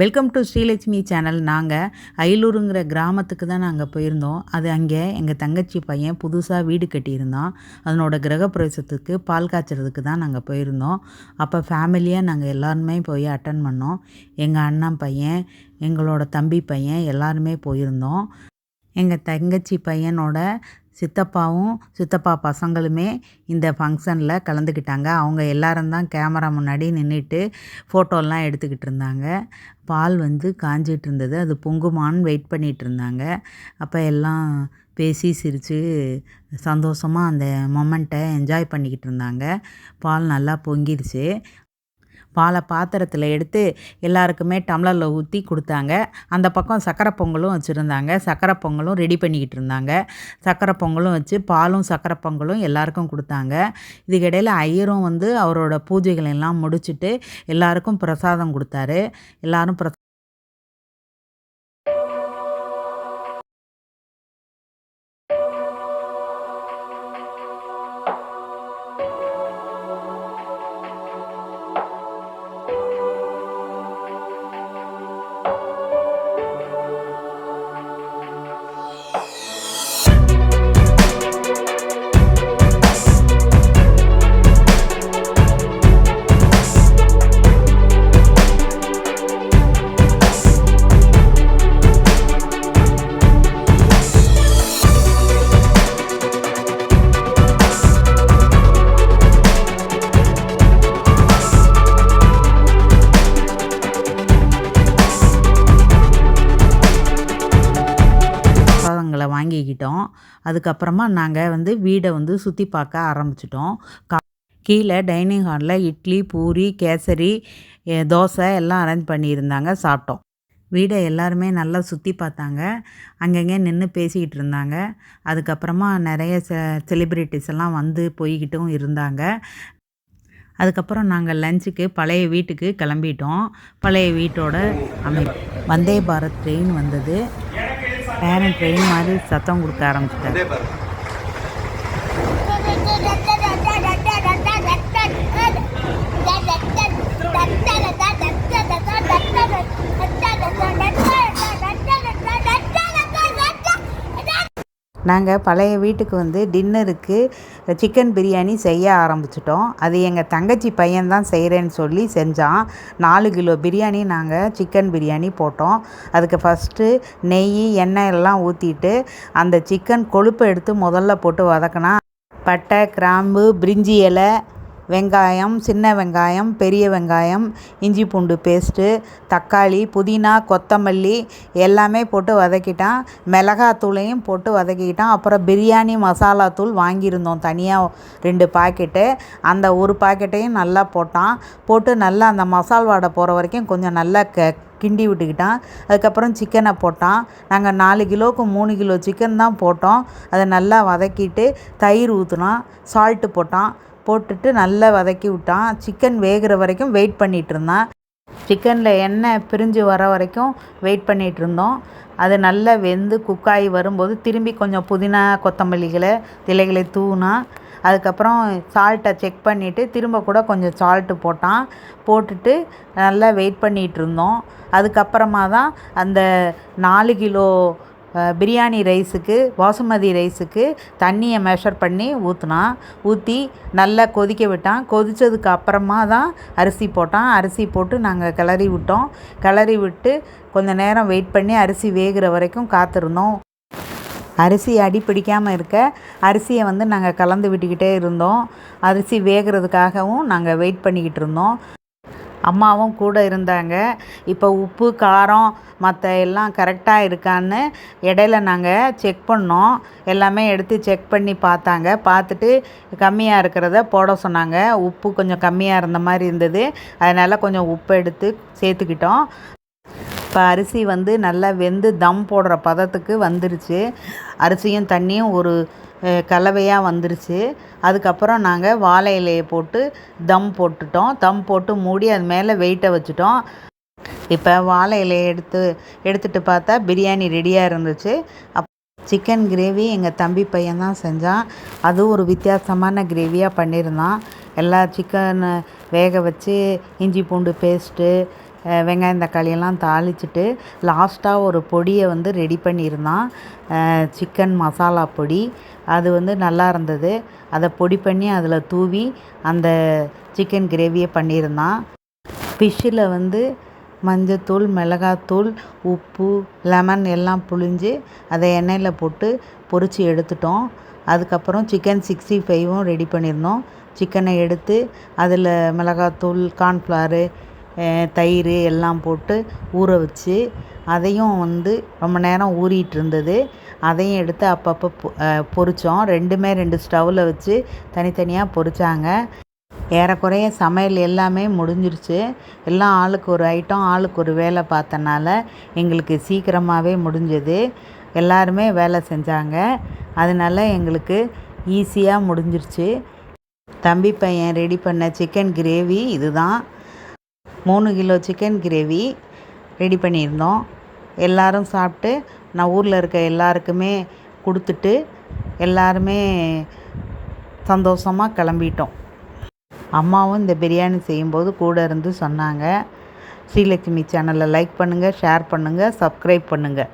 Welcome to Srilakshmi channel. நாங்கள் அயலூருங்கிற கிராமத்துக்கு தான் நாங்கள் போயிருந்தோம். அது அங்கே எங்கள் தங்கச்சி பையன் புதுசாக வீடு கட்டியிருந்தான். அதனோட கிரகப்பிரவேசத்துக்கு பால் காய்ச்சறதுக்கு தான் நாங்கள் போயிருந்தோம். அப்போ ஃபேமிலியாக நாங்கள் எல்லாருமே போய் அட்டன் பண்ணோம். எங்கள் அண்ணன் பையன் எங்களோட தம்பி பையன் எல்லாருமே போயிருந்தோம். எங்கள் தங்கச்சி பையனோட சித்தப்பாவும் சித்தப்பா பசங்களுமே இந்த ஃபங்க்ஷனில் கலந்துக்கிட்டாங்க அவங்க எல்லாரும் தான் கேமரா முன்னாடி நின்றுட்டு ஃபோட்டோலாம் எடுத்துக்கிட்டு இருந்தாங்க. பால் வந்து காஞ்சிட்டு இருந்தது. அது பொங்குமான்னு வெயிட் பண்ணிகிட்டு இருந்தாங்க. அப்போ எல்லாம் பேசி சிரித்து சந்தோஷமாக அந்த மொமெண்ட்டை என்ஜாய் பண்ணிக்கிட்டு இருந்தாங்க. பால் நல்லா பொங்கிடுச்சு. பாலை பாத்திரத்தில் எடுத்து எல்லாருக்குமே டம்ளரில் ஊற்றி கொடுத்தாங்க. அந்த பக்கம் சக்கரை பொங்கலும் வச்சுருந்தாங்க. சக்கரை பொங்கலும் ரெடி பண்ணிக்கிட்டு இருந்தாங்க. சக்கரை பொங்கலும் வச்சு பாலும் சக்கரை பொங்கலும் எல்லாருக்கும் கொடுத்தாங்க. இதுக்கிடையில் ஐயரும் வந்து அவரோட பூஜைகள் எல்லாம் முடிச்சுட்டு எல்லாருக்கும் பிரசாதம் கொடுத்தாரு. எல்லாரும் பிரசா பிரசாதங்களை வாங்கிக்கிட்டோம். அதுக்கப்புறமா நாங்கள் வந்து வீடை வந்து சுற்றி பார்க்க ஆரம்பிச்சிட்டோம். கா கீழே டைனிங் ஹாலில் இட்லி பூரி கேசரி தோசை எல்லாம் அரேஞ்ச் பண்ணியிருந்தாங்க சாப்பிட்டோம். வீடை எல்லாருமே நல்லா சுற்றி பார்த்தாங்க. அங்கங்கே நின்று பேசிக்கிட்டு இருந்தாங்க. அதுக்கப்புறமா நிறைய செ செலிப்ரிட்டிஸ் எல்லாம் வந்து போய்கிட்டும் இருந்தாங்க. அதுக்கப்புறம் நாங்கள் லஞ்சுக்கு பழைய வீட்டுக்கு கிளம்பிட்டோம். பழைய வீட்டோட அமை வந்தே பாரத் ட்ரெயின் வந்தது. பேரண்ட் ட்ரெயின் மாதிரி சத்தம் கொடுக்க ஆரம்பிச்சிட்டாரு. நாங்கள் பழைய வீட்டுக்கு வந்து டின்னருக்கு சிக்கன் பிரியாணி செய்ய ஆரம்பிச்சிட்டோம். அது எங்கள் தங்கச்சி பையன்தான் செய்கிறேன்னு சொல்லி செஞ்சான். நாலு கிலோ பிரியாணி நாங்கள் சிக்கன் பிரியாணி போட்டோம். அதுக்கு ஃபஸ்ட்டு நெய் எண்ணெய் எல்லாம் ஊற்றிட்டு அந்த சிக்கன் கொழுப்பை எடுத்து முதல்ல போட்டு வதக்கினா பட்டை கிராம்பு பிரிஞ்சி இலை வெங்காயம் சின்ன வெங்காயம் பெரிய வெங்காயம் இஞ்சி பூண்டு பேஸ்ட்டு தக்காளி புதினா கொத்தமல்லி எல்லாமே போட்டு வதக்கிட்டான். மிளகாத்தூளையும் போட்டு வதக்கிக்கிட்டான் அப்புறம் பிரியாணி மசாலா தூள் வாங்கியிருந்தோம் தனியாக ரெண்டு பாக்கெட்டு அந்த ஒரு பாக்கெட்டையும் நல்லா போட்டான். போட்டு நல்லா அந்த மசால் வாடை போகிற வரைக்கும் கொஞ்சம் நல்லா க கிண்டி விட்டுக்கிட்டான். அதுக்கப்புறம் சிக்கனை போட்டான். நாங்கள் நாலு கிலோவுக்கு மூணு கிலோ சிக்கன் தான் போட்டோம். அதை நல்லா வதக்கிட்டு தயிர் ஊற்றினான் சால்ட்டு போட்டான். போட்டுட்டு நல்லா வதக்கி விட்டான். சிக்கன் வேகிற வரைக்கும் வெயிட் பண்ணிகிட்டு இருந்தான். சிக்கனில் எண்ணெய் பிரிஞ்சு வர வரைக்கும் வெயிட் பண்ணிகிட்டு இருந்தோம். அது நல்லா வெந்து குக்காகி வரும்போது திரும்பி கொஞ்சம் புதினா கொத்தமல்லிகளை இலைகளை தூணா அதுக்கப்புறம் சால்ட்டை செக் பண்ணிவிட்டு திரும்ப கூட கொஞ்சம் சால்ட்டு போட்டான். போட்டுட்டு நல்லா வெயிட் பண்ணிகிட்ருந்தோம் அதுக்கப்புறமா தான் அந்த நாலு கிலோ பிரியாணி ரைஸுக்கு பாசுமதி ரைஸுக்கு தண்ணியை மெஷர் பண்ணி ஊற்றினான் ஊற்றி நல்லா கொதிக்க விட்டான். கொதித்ததுக்கு அப்புறமா தான் அரிசி போட்டான். அரிசி போட்டு நாங்கள் கிளறி விட்டோம். கிளறி விட்டு கொஞ்சம் நேரம் வெயிட் பண்ணி அரிசி வேகிற வரைக்கும் காத்திருந்தோம். அரிசி அடி பிடிக்காமல் இருக்க அரிசியை வந்து நாங்கள் கலந்து விட்டுக்கிட்டே இருந்தோம். அரிசி வேகிறதுக்காகவும் நாங்கள் வெயிட் பண்ணிக்கிட்டு இருந்தோம். அம்மாவும் கூட இருந்தாங்க. இப்போ உப்பு காரம் மற்ற எல்லாம் கரெக்டாக இருக்கான்னு இடையில நாங்கள் செக் பண்ணோம். எல்லாமே எடுத்து செக் பண்ணி பார்த்தாங்க. பார்த்துட்டு கம்மியாக இருக்கிறத போட சொன்னாங்க. உப்பு கொஞ்சம் கம்மியாக இருந்த மாதிரி இருந்தது. அதனால் கொஞ்சம் உப்பு எடுத்து சேர்த்துக்கிட்டோம். இப்போ அரிசி வந்து நல்லா வெந்து தம் போடுற பதத்துக்கு வந்துருச்சு. அரிசியும் தண்ணியும் ஒரு கலவையாக வந்துருச்சு. அதுக்கப்புறம் நாங்கள் வாழை இலையை போட்டு தம் போட்டுட்டோம். தம் போட்டு மூடி அது மேலே வெயிட்டை வச்சுட்டோம். இப்போ வாழை இலையை எடுத்து எடுத்துகிட்டு பார்த்தா பிரியாணி ரெடியாக இருந்துச்சு. அப் சிக்கன் கிரேவி எங்கள் தம்பி பையன் தான் செஞ்சான். அதுவும் ஒரு வித்தியாசமான கிரேவியாக பண்ணியிருந்தான். எல்லா சிக்கனை வேக வச்சு இஞ்சி பூண்டு பேஸ்ட்டு வெங்காயம் தக்காளியெல்லாம் தாளிச்சிட்டு லாஸ்ட்டாக ஒரு பொடியை வந்து ரெடி பண்ணியிருந்தான். சிக்கன் மசாலா பொடி. அது வந்து நல்லா இருந்தது. அதை பொடி பண்ணி அதில் தூவி அந்த சிக்கன் கிரேவியை பண்ணியிருந்தான். ஃபிஷ்ஷில் வந்து மஞ்சத்தூள் மிளகாத்தூள் உப்பு லெமன் எல்லாம் புழிஞ்சு அதை எண்ணெயில் போட்டு பொரித்து எடுத்துட்டோம். அதுக்கப்புறம் சிக்கன் சிக்ஸ்டி ஃபைவும் ரெடி பண்ணியிருந்தோம். சிக்கனை எடுத்து அதில் மிளகாத்தூள் கார்ன்ஃப்ளவரு தயிர் எல்லாம் போட்டு ஊற வச்சு அதையும் வந்து ரொம்ப நேரம் ஊறிட்டு இருந்தது. அதையும் எடுத்து அப்பப்போ பொ- ரெண்டுமே ரெண்டு ஸ்டவ்வில் வச்சு தனித்தனியாக பொரிச்சாங்க. ஏறக்குறைய சமையல் எல்லாமே முடிஞ்சிருச்சு. எல்லாம் ஆளுக்கு ஒரு ஐட்டம் ஆளுக்கு ஒரு வேலை பார்த்தனால எங்களுக்கு சீக்கிரமாகவே முடிஞ்சது. எல்லாருமே வேலை செஞ்சாங்க. அதனால எங்களுக்கு ஈஸியாக முடிஞ்சிருச்சு. தம்பி பையன் ரெடி பண்ண சிக்கன் கிரேவி இதுதான். மூணு கிலோ சிக்கன் கிரேவி ரெடி பண்ணியிருந்தோம். எல்லாரும் சாப்பிட்டு நான் ஊரில் இருக்க எல்லாருக்குமே கொடுத்துட்டு எல்லாருமே சந்தோஷமாக கிளம்பிட்டோம். அம்மாவும் இந்த பிரியாணி செய்யும்போது கூட இருந்து சொன்னாங்க. ஸ்ரீலட்சுமி சேனலை லைக் பண்ணுங்கள் ஷேர் பண்ணுங்கள் சப்ஸ்கிரைப் பண்ணுங்கள்